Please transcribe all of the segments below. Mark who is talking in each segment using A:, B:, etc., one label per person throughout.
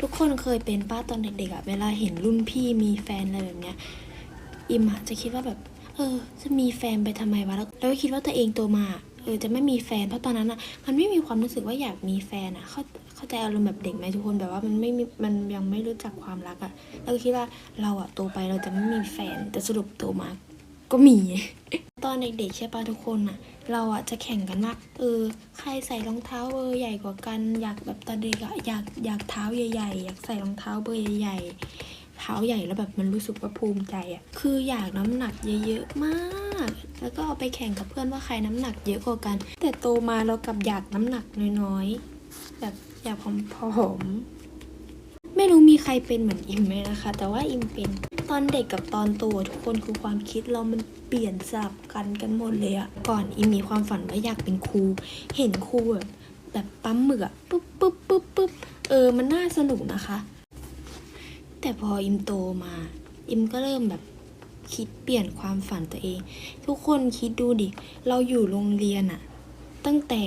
A: ทุกคนเคยเป็นป้าตอนเด็กๆอะเวลาเห็นรุ่นพี่มีแฟนอะไรแบบเนี้ย อิมอะจะคิดว่าแบบ เออ จะมีแฟนไปทำไมวะ แล้วแล้วคิดว่าตัวเองโตมาเออจะไม่มีแฟนเพราะตอนนั้นอะมันไม่มีความรู้สึกว่าอยากมีแฟนอะเข้าเข้าใจอารมณ์แบบเด็กไหมทุกคนแบบว่ามันไม่มีมันยังไม่รู้จักความรักอะแล้วก็คิดว่าเราอะโตไปเราจะไม่มีแฟนแต่สรุปโตมาก็มี อนเด็กๆใช่ปะทุกคนอะเราอะจะแข่งกันว่าเออใครใส่รองเท้าเบอร์ใหญ่กว่ากัน อยากแบบตอนเด็กอะอยากอยากเท้าใหญ่ๆ อยากใส่รองเท้าเบอร์ใหญ่ๆเท้าใหญ่แล้วแบบมันรู้สึกว่าภูมิใจอะคืออยากน้ำหนักเยอะๆมาก แล้วก็เอาไปแข่งกับเพื่อนว่าใครน้ำหนักเยอะกว่ากัน แต่โตมาเรากลับอยากน้ำหนักน้อยๆแบบอยากผอมๆไม่รู้มีใครเป็นเหมือนอิมไหมนะคะ แต่ว่าอิมเป็น ตอนเด็กกับตอนโตทุกคนคือความคิดเรามันเปลี่ยนสลับกันกันหมดเลยอะก่อนอิมมีความฝันว่าอยากเป็นครู เห็นครูแบบแบบปั๊มหมึกอะปุ๊บปุ๊บปุ๊บปุ๊บเออมันน่าสนุกนะคะ แต่พออิมโตมา อิมก็เริ่มแบบคิดเปลี่ยนความฝันตัวเอง ทุกคนคิดดูดิ เราอยู่โรงเรียนอะตั้งแต่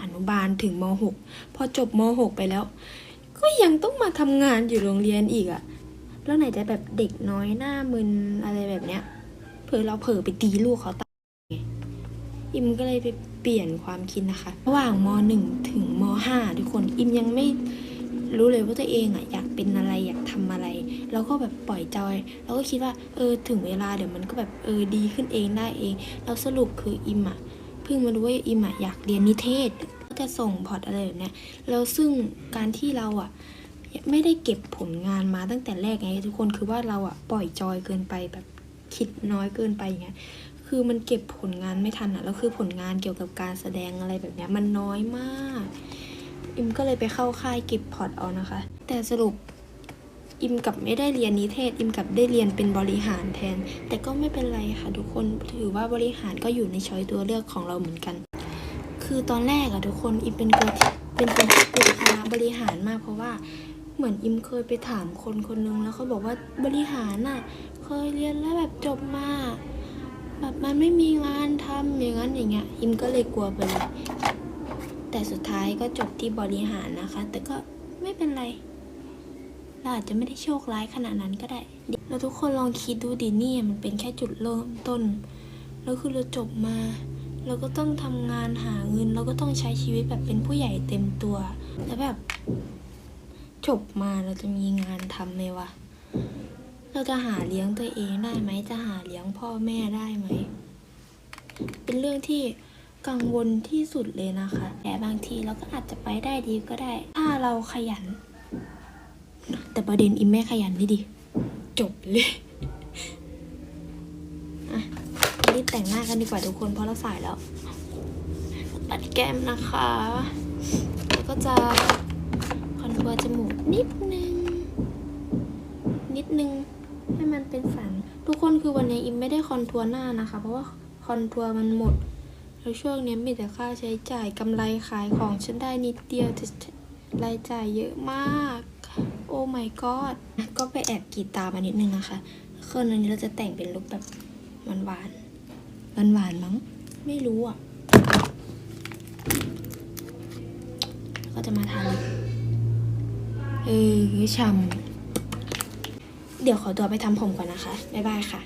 A: อนุบาลถึงม .6 พอจบม .6 ไปแล้ว ก็ยังต้องมาทำงานอยู่โรงเรียนอีกอะ แล้วไหนจะแบบเด็กน้อยหน้ามึนอะไรแบบเนี้ย เผื่อเราเผลอไปตีลูกเขาตายไงอิมก็เลยไปเปลี่ยนความคิดนะคะ ระหว่างม .1 ถึงม .5 ทุกคนอิมยังไม่รู้เลยว่าตัวเองอะอยากเป็นอะไรอยากทำอะไร แล้วก็แบบปล่อยจอยแล้วก็คิดว่าเออถึงเวลาเดี๋ยวมันก็แบบเออดีขึ้นเองได้เองแล้วสรุปคืออิมอะเพิ่งมารู้ว่าอิมอะอยากเรียนนิเทศ ก็จะส่งพอร์ตอะไรแบบเนี้ยแล้วซึ่งการที่เราอะ ไม่ได้เก็บผลงานมาตั้งแต่แรกไงทุกคนคือว่าเราอะปล่อยจอยเกินไปแบบคิดน้อยเกินไปอย่างเงี้ยคือมันเก็บผลงานไม่ทันอะแล้วคือผลงานเกี่ยวกับการแสดงอะไรแบบเนี้ยมันน้อยมากอิมก็เลยไปเข้าค่ายเก็บพอร์ตเอานะคะ แต่สรุปอิมกลับไม่ได้เรียนนิเทศ อิมกลับได้เรียนเป็นบริหารแทน แต่ก็ไม่เป็นไรค่ะทุกคนถือว่าบริหารก็อยู่ในช้อยตัวเลือกของเราเหมือนกัน คือตอนแรกอะทุกคนอิมเป็นคนที่เป็นคนที่กลัวคณะบริหารมากเพราะว่า เหมือนอิมเคยไปถามคนคนนึงแล้วเขาบอกว่าบริหารน่ะ เคยเรียนแล้วแบบจบมา แบบมันไม่มีงานทำอย่างนั้นอย่างเงี้ย อิมก็เลยกลัวไปเลยแต่สุดท้ายก็จบที่บริหารนะคะ แต่ก็ไม่เป็นไรเราอาจจะไม่ได้โชคร้ายขนาดนั้นก็ได้แล้วทุกคนลองคิดดูดิเนี่ยมันเป็นแค่จุดเริ่มต้น แล้วคือเราจบมา เราก็ต้องทำงานหาเงิน เราก็ต้องใช้ชีวิตแบบเป็นผู้ใหญ่เต็มตัว แล้วแบบ จบมาเราจะมีงานทำไหมวะ เราจะหาเลี้ยงตัวเองได้ไหม จะหาเลี้ยงพ่อแม่ได้ไหม เป็นเรื่องที่กังวลที่สุดเลยนะคะ แต่บางทีเราก็อาจจะไปได้ดีก็ได้ ถ้าเราขยัน แต่ประเด็นอิมแม่ขยันนี่ดิ จบเลยอะรีบแต่งหน้ากันดีกว่าทุกคนเพราะเราสายแล้วตัดแก้มนะคะ แล้วก็จะ คอนทัวจมูกนิดนึง นิดนึง ให้มันเป็นสัน ทุกคนคือวันนี้อิมไม่ได้คอนทัวร์หน้านะคะ เพราะว่าคอนทัวร์มันหมด แล้วช่วงนี้มีแต่ค่าใช้จ่ายกำไรขายของฉันได้นิดเดียวแต่รายจ่ายเยอะมาก โอ้ my god ก็ไปแอบกีดตามานิดนึงนะคะคืนนี้เราจะแต่งเป็นลุคแบบหวานหวานหวานหวานมั้ง ไม่รู้อะ ก็จะมาทาลิป เออช่ำเดี๋ยวขอตัวไปทำผมก่อนนะคะ บ๊ายบายค่ะ